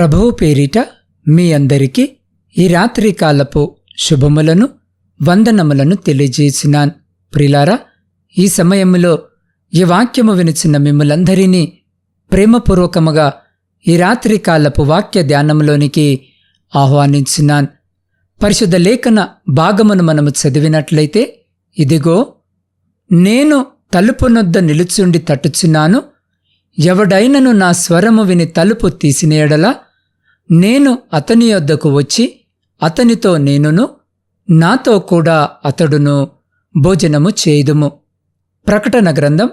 ప్రభువు పేరిట మీ అందరికీ ఈ రాత్రి కాలపు శుభములను వందనములను తెలియజేసినాన్. ప్రిలారా ఈ సమయంలో ఈ వాక్యము వినిచిన మిమ్మలందరినీ ప్రేమపూర్వకముగా ఈ రాత్రి కాలపు వాక్య ధ్యానంలోనికి ఆహ్వానించినాన్. పరిశుద్ధ లేఖన భాగమును మనము చదివినట్లయితే ఇదిగో నేను తలుపునొద్ద నిలుచుండి తట్టుచున్నాను ఎవడైనను నా స్వరము విని తలుపు తీసిన నేను అతని యొద్దకు వచ్చి అతనితో నేనును నాతో కూడా అతడును భోజనము చేయుదుము. ప్రకటన గ్రంథం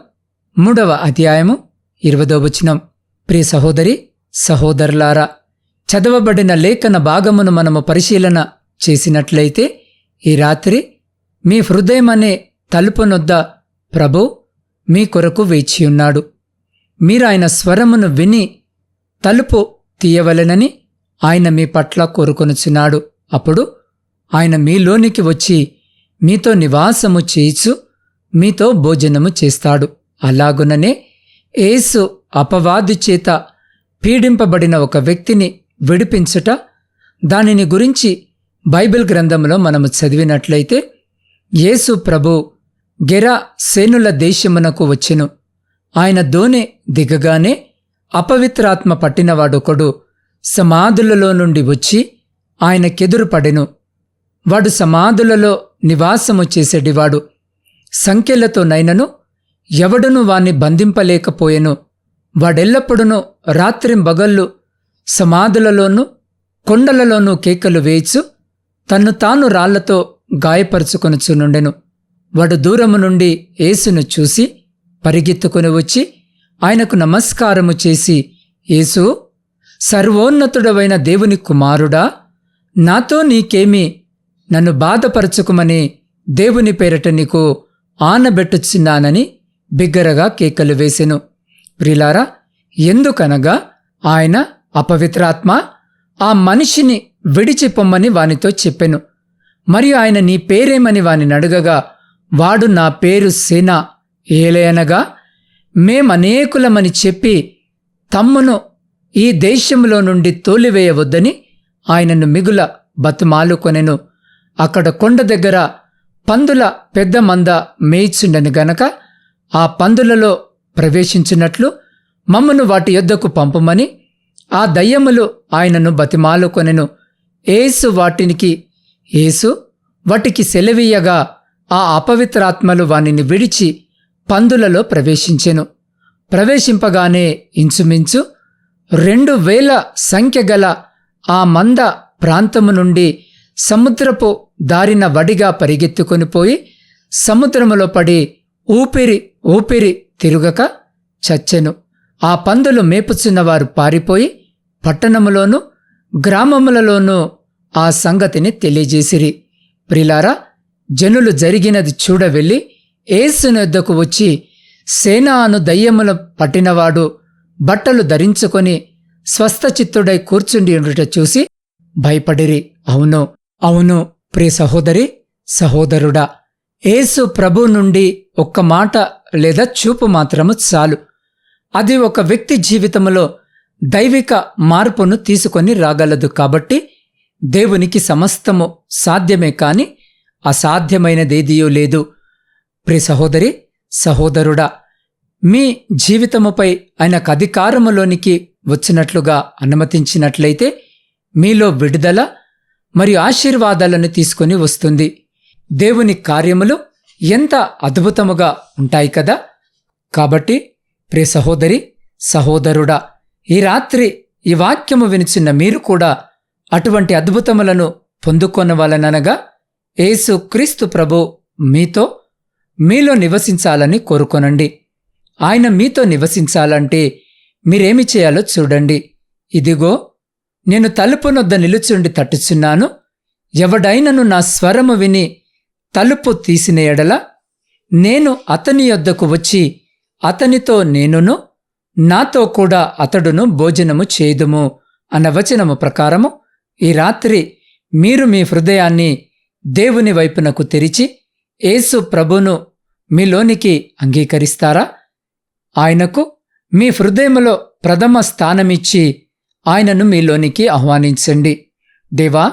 మూడవ అధ్యాయము ఇరవదో వచనం. ప్రియ సహోదరి సహోదరులారా చదవబడిన లేఖన భాగమును మనము పరిశీలన చేసినట్లయితే ఈ రాత్రి మీ హృదయం అనే తలుపునొద్ద ప్రభు మీ కొరకు వేచియున్నాడు. మీరు ఆయన స్వరమును విని తలుపు తీయవలెనని ఆయన మీ పట్ల కోరుకొనుచున్నాడు. అప్పుడు ఆయన మీలోనికి వచ్చి మీతో నివాసము చేయిచు మీతో భోజనము చేస్తాడు. అలాగుననే ఏసు అపవాది చేత పీడింపబడిన ఒక వ్యక్తిని విడిపించుట దానిని గురించి బైబిల్ గ్రంథంలో మనము చదివినట్లయితే యేసు ప్రభు గెరా సేనుల దేశమునకు వచ్చెను. ఆయన దోనె దిగగానే అపవిత్రాత్మ పట్టినవాడొకడు సమాధులలో నుండి వచ్చి ఆయనకెదురు పడెను వాడు సమాధులలో నివాసము చేసేటివాడు. సంఖ్యలతో నైనను ఎవడును వాణ్ణి బంధింపలేకపోయెను. వాడెల్లప్పుడునూ రాత్రింబగళ్ళు సమాధులలోనూ కొండలలోనూ కేకలు వేయిచు తన్ను తాను రాళ్ళతో గాయపరుచుకొనుచునుండెను వాడు దూరము నుండి యేసును చూసి పరిగెత్తుకుని వచ్చి ఆయనకు నమస్కారము చేసి యేసు సర్వోన్నతుడవైన దేవుని కుమారుడా నాతో నీకేమి నన్ను బాధపరచుకుమని దేవుని పేరట నీకు ఆనబెట్టుచున్నానని బిగ్గరగా కేకలు వేసెను. ప్రిలారా ఎందుకనగా ఆయన అపవిత్రాత్మ ఆ మనిషిని విడిచిపొమ్మని వానితో చెప్పెను. మరియు ఆయన నీ పేరేమని వాని అడగగా వాడు నా పేరు సేన ఏలయనగా మేమనేకులమని చెప్పి తమ్మును ఈ దేశంలో నుండి తోలివేయవద్దని ఆయనను మిగుల బతుమాలుకొనెను అక్కడ కొండ దగ్గర పందుల పెద్ద మంద మేయిచుండెను గనక ఆ పందులలో ప్రవేశించినట్లు మమ్మను వాటి యొద్దకు పంపమని ఆ దయ్యములు ఆయనను బతిమాలుకొనెను ఏసు వాటినికి ఏసు వాటికి సెలవీయగా ఆ అపవిత్రాత్మలు వానిని విడిచి పందులలో ప్రవేశించెను. ప్రవేశింపగానే ఇంచుమించు రెండు వేల సంఖ్య గల ఆ మంద ప్రాంతము నుండి సముద్రపు దారిన వడిగా పరిగెత్తుకొని పోయి సముద్రములో పడి ఊపిరి ఊపిరి తిరుగక చచ్చెను. ఆ పందులు మేపుచున్నవారు పారిపోయి పట్టణములోనూ గ్రామములలోనూ ఆ సంగతిని తెలియజేసిరి. ప్రిలారా జనులు జరిగినది చూడవెళ్ళి ఏసునొద్దకు వచ్చి సేనాను దయ్యముల పట్టినవాడు బట్టలు ధరించుకొని స్వస్థచిత్తుడై కూర్చుండి ఉండుట చూసి భయపడిరి. అవును అవును ప్రియ సహోదరి సహోదరుడా ఏసు ప్రభు నుండి ఒక్క మాట లేదా చూపు మాత్రము చాలు. అది ఒక వ్యక్తి జీవితంలో దైవిక మార్పును తీసుకొని రాగలదు కాబట్టి దేవునికి సమస్తము సాధ్యమే కాని అసాధ్యమైనదేదియో లేదు. ప్రి సహోదరి సహోదరుడా మీ జీవితముపై ఆయనకు అధికారములోనికి వచ్చినట్లుగా అనుమతించినట్లయితే మీలో విడుదల మరియు ఆశీర్వాదాలను తీసుకొని వస్తుంది. దేవుని కార్యములు ఎంత అద్భుతముగా ఉంటాయి కదా? కాబట్టి ప్రే సహోదరి సహోదరుడా ఈ రాత్రి ఈ వాక్యము వినిచిన్న మీరు కూడా అటువంటి అద్భుతములను పొందుకొనవలననగా యేసు క్రీస్తు ప్రభు మీతో మీలో నివసించాలని కోరుకొనండి. ఆయన మీతో నివసించాలంటే మీరేమి చేయాలో చూడండి. ఇదిగో నేను తలుపునొద్ద నిలుచుండి తట్టుచున్నాను ఎవడైనను నా స్వరము విని తలుపు తీసిన ఎడల నేను అతని యొద్దకు వచ్చి అతనితో నేనును నాతో కూడా అతడును భోజనము చేదుము అన్న వచనము ప్రకారము ఈ రాత్రి మీరు మీ హృదయాన్ని దేవుని వైపునకు తెరిచి యేసు ప్రభును మీలోనికి అంగీకరిస్తారా? ఆయనకు మీ హృదయములో ప్రథమ స్థానమిచ్చి ఆయనను మీలోనికి ఆహ్వానించండి. దేవా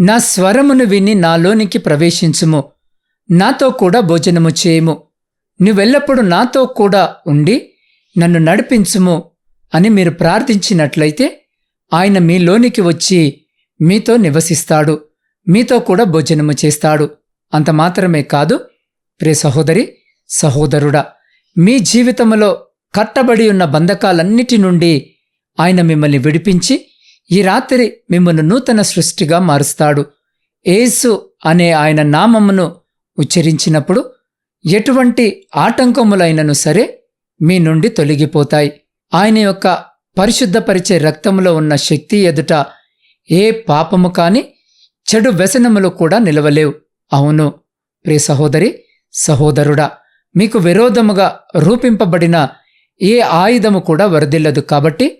నా స్వరమును విని నాలోనికి ప్రవేశించుము. నాతో కూడా భోజనము చేయము. నువ్వెల్లప్పుడు నాతో కూడా ఉండి నన్ను నడిపించుము అని మీరు ప్రార్థించినట్లయితే ఆయన మీలోనికి వచ్చి మీతో నివసిస్తాడు. మీతో కూడా భోజనము చేస్తాడు. అంత మాత్రమే కాదు ప్రే సహోదరి సహోదరుడా మీ జీవితంలో కట్టబడి ఉన్న బంధకాలన్నిటి నుండి ఆయన మిమ్మల్ని విడిపించి ఈ రాత్రి మిమ్మల్ని నూతన సృష్టిగా మారుస్తాడు. ఏసు అనే ఆయన నామమును ఉచ్చరించినప్పుడు ఎటువంటి ఆటంకములైనను సరే మీ నుండి తొలగిపోతాయి. ఆయన యొక్క పరిశుద్ధపరిచే రక్తములో ఉన్న శక్తి ఎదుట ఏ పాపము కాని చెడు వ్యసనములు కూడా నిలవలేవు. అవును ప్రియ సహోదరి సహోదరుడా మీకు విరోధముగా రూపింపబడిన ఏ ఆయుధము కూడా వరదిల్లదు కాబట్టి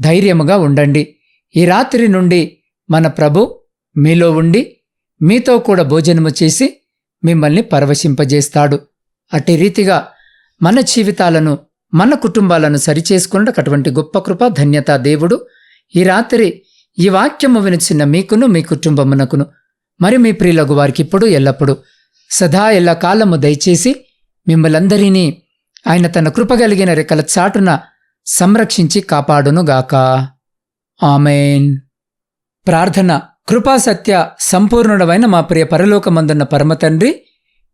ధైర్యముగా ఉండండి. ఈ రాత్రి నుండి మన ప్రభు మీలో ఉండి మీతో కూడా భోజనము చేసి మిమ్మల్ని పరవశింపజేస్తాడు. అట్టి రీతిగా మన జీవితాలను మన కుటుంబాలను సరిచేసుకున్నట్టు అటువంటి గొప్ప కృప ధన్యత దేవుడు ఈ రాత్రి ఈ వాక్యము వినిచిన మీకును మీ కుటుంబమునకును మరి మీ ప్రియులకు వారికి ఇప్పుడు సదా ఎల్ల కాలము దయచేసి మిమ్మలందరినీ ఆయన తన కృపగలిగిన రెక్కల చాటున సంరక్షించి కాపాడునుగాక. ఆమెన్. ప్రార్థన కృపాసత్య సంపూర్ణుడమైన మా ప్రియ పరలోకమందున్న పరమతండ్రి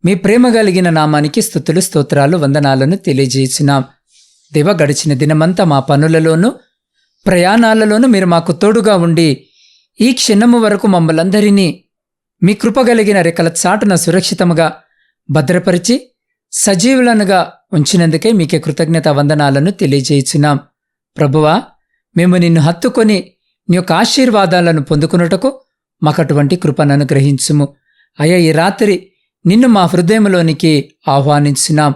మీ ప్రేమ కలిగిన నామానికి స్థుతులు స్తోత్రాలు వందనాలను తెలియజేసినాం. దివ గడిచిన దినమంతా మా పనులలోనూ ప్రయాణాలలోనూ మీరు మాకు తోడుగా ఉండి ఈ క్షణము వరకు మమ్మలందరినీ మీ కృపగలిగిన రెక్కల చాటున సురక్షితముగా భద్రపరిచి సజీవులనుగా ఉంచినందుకే మీకే కృతజ్ఞత వందనాలను తెలియజేయుచున్నాం. ప్రభువా మేము నిన్ను హత్తుకొని నీ యొక్క ఆశీర్వాదాలను పొందుకున్నటకు మాకటువంటి కృపను అనుగ్రహించుము అయ్యా ఈ రాత్రి నిన్ను మా హృదయంలోనికి ఆహ్వానించున్నాం.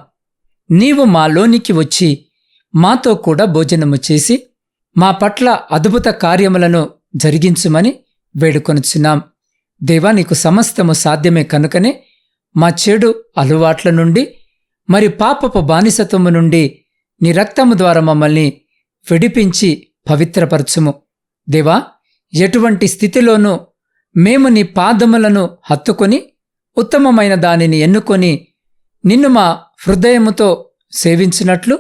నీవు మాలోనికి వచ్చి మాతో కూడా భోజనము చేసి మా పట్ల అద్భుత కార్యములను జరిగించుమని వేడుకొనుచున్నాం. దేవా నీకు సమస్తము సాధ్యమే కనుకనే మా చెడు అలవాట్ల నుండి మరి పాపపు బానిసత్వము నుండి నీ రక్తము ద్వారా మమ్మల్ని విడిపించి పవిత్రపరచుము. దేవా ఎటువంటి స్థితిలోనూ మేము నీ పాదములను హత్తుకొని ఉత్తమమైన దానిని ఎన్నుకొని నిన్ను మా హృదయముతో సేవించినట్లు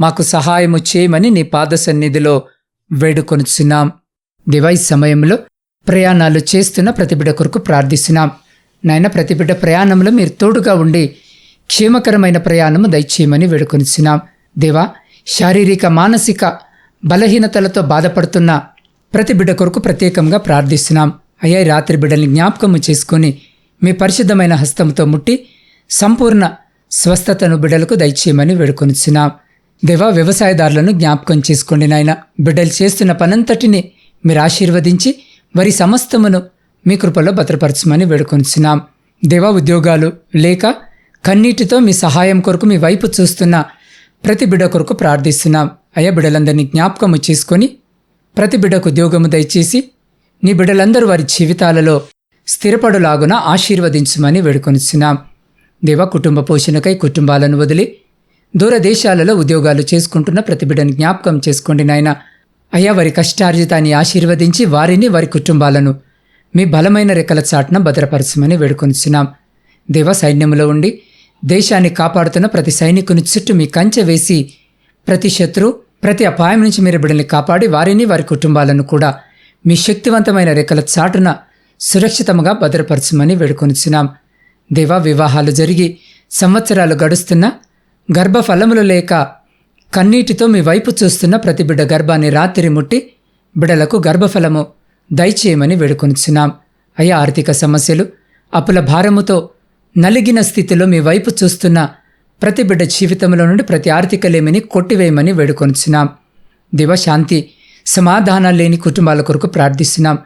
మాకు సహాయము చేయమని నీ పాద సన్నిధిలో వేడుకొనుచున్నాం. దివై సమయంలో ప్రయాణాలు చేస్తున్న ప్రతిబిడ కొరకు ప్రార్థిస్తున్నాం. నాయన ప్రతిబిడ ప్రయాణంలో మీరు తోడుగా ఉండి క్షేమకరమైన ప్రయాణము దయచేయమని వేడుకొనిచున్నాం. దేవా శారీరక మానసిక బలహీనతలతో బాధపడుతున్న ప్రతి బిడ్డ కొరకు ప్రత్యేకంగా ప్రార్థిస్తున్నాం. అయ్యా రాత్రి బిడ్డల్ని జ్ఞాపకము చేసుకొని మీ పరిశుద్ధమైన హస్తంతో ముట్టి సంపూర్ణ స్వస్థతను బిడ్డలకు దయచేయమని వేడుకొనిచున్నాం. దేవా వ్యవసాయదారులను జ్ఞాపకం చేసుకోండి నాయన. బిడ్డలు చేస్తున్న పనంతటిని మీరు ఆశీర్వదించి వారి సమస్తమును మీ కృపలో భద్రపరచమని వేడుకొనిచున్నాం. దేవా ఉద్యోగాలు లేక కన్నీటితో మీ సహాయం కొరకు మీ వైపు చూస్తున్న ప్రతి బిడ కొరకు ప్రార్థిస్తున్నాం. అయ్యా బిడలందరినీ జ్ఞాపకము చేసుకొని ప్రతి బిడకు ఉద్యోగము దయచేసి నీ బిడలందరూ వారి జీవితాలలో స్థిరపడులాగున ఆశీర్వదించమని వేడుకొనిస్తున్నాం దేవ కుటుంబ పోషణకై కుటుంబాలను వదిలి దూరదేశాలలో ఉద్యోగాలు చేసుకుంటున్న ప్రతి బిడని జ్ఞాపకం చేసుకోండి నాయన. అయ్యా వారి కష్టార్జితాన్ని ఆశీర్వదించి వారిని వారి కుటుంబాలను మీ బలమైన రెక్కల చాటున భద్రపరచమని వేడుకొనిస్తున్నాం దేవ సైన్యంలో ఉండి దేశాన్ని కాపాడుతున్న ప్రతి సైనికుని చుట్టూ మీ కంచె వేసి ప్రతి శత్రు ప్రతి అపాయం నుంచి మీరు బిడ్డల్ని కాపాడి వారిని వారి కుటుంబాలను కూడా మీ శక్తివంతమైన రెక్కల చాటున సురక్షితంగా భద్రపరచమని వేడుకొనిచున్నాం. దేవా వివాహాలు జరిగి సంవత్సరాలు గడుస్తున్నా గర్భఫలములు లేక కన్నీటితో మీ వైపు చూస్తున్న ప్రతి బిడ్డ గర్భాన్ని రాత్రి ముట్టి బిడలకు గర్భఫలము దయచేయమని వేడుకొనిచున్నాం. అయ్యా ఆర్థిక సమస్యలు అప్పుల భారముతో నలిగిన స్థితిలో మీ వైపు చూస్తున్న ప్రతి బిడ్డ జీవితంలో నుండి ప్రతి ఆర్థిక లేమిని కొట్టివేయమని వేడుకొనిచున్నాం. దివశాంతి సమాధానాలు లేని కుటుంబాల కొరకు ప్రార్థిస్తున్నాం.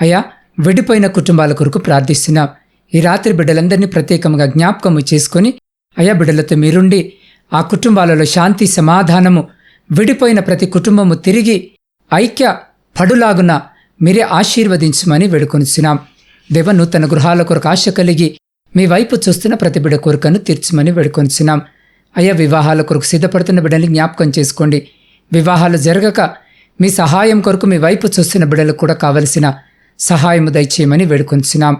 అయా విడిపోయిన కుటుంబాల కొరకు ప్రార్థిస్తున్నాం. ఈ రాత్రి బిడ్డలందరినీ ప్రత్యేకంగా జ్ఞాపకము చేసుకొని అయా బిడ్డలతో మీరుండి ఆ కుటుంబాలలో శాంతి సమాధానము విడిపోయిన ప్రతి కుటుంబము తిరిగి ఐక్య పడులాగున మీరే ఆశీర్వదించమని వేడుకొనిచున్నాం. దేవ నూతన గృహాల కొరకు ఆశ కలిగి మీ వైపు చూస్తున్న ప్రతి బిడ్డ కోరికను తీర్చమని వేడుకొంచున్నాం అయ్యా వివాహాల కొరకు సిద్ధపడుతున్న బిడ్డల్ని జ్ఞాపకం చేసుకోండి. వివాహాలు జరగక మీ సహాయం కొరకు మీ వైపు చూస్తున్న బిడ్డలకు కూడా కావలసిన సహాయము దయచేయమని వేడుకొంచున్నాం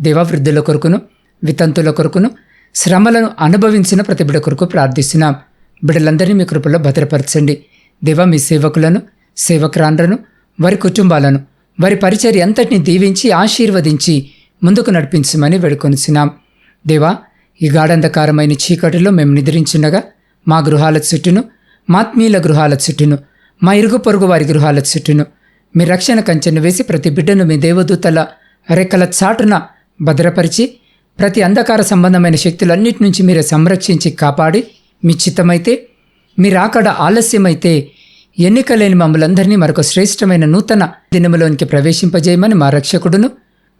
దేవవృద్ధుల కొరకును వితంతుల కొరకును శ్రమలను అనుభవించిన ప్రతి బిడ్డ కొరకు ప్రార్థిస్తున్నాం. బిడ్డలందరినీ మీ కృపలో భద్రపరచండి. దేవ మీ సేవకులను సేవకురాండ్రను వారి కుటుంబాలను వారి పరిచర్య అంతటిని దీవించి ఆశీర్వదించి ముందుకు నడిపించమని వేడుకొనిచున్నాం. దేవా ఈ గాఢంధకారమైన చీకటిలో మేము నిద్రించుండగా మా గృహాల చుట్టూను మాత్మీయుల గృహాల చుట్టూను మా ఇరుగు పొరుగు వారి గృహాల చుట్టూను మీ రక్షణ కంచెను వేసి ప్రతి బిడ్డను మీ దేవదూతల రెక్కల చాటున భద్రపరిచి ప్రతి అంధకార సంబంధమైన శక్తులన్నిటి నుంచి మీరు సంరక్షించి కాపాడి మీ చిత్తమైతే మీరు అక్కడ ఆలస్యమైతే ఎన్నికలేని మమ్మలందరినీ మరొక శ్రేష్టమైన నూతన దినములోనికి ప్రవేశింపజేయమని మా రక్షకుడును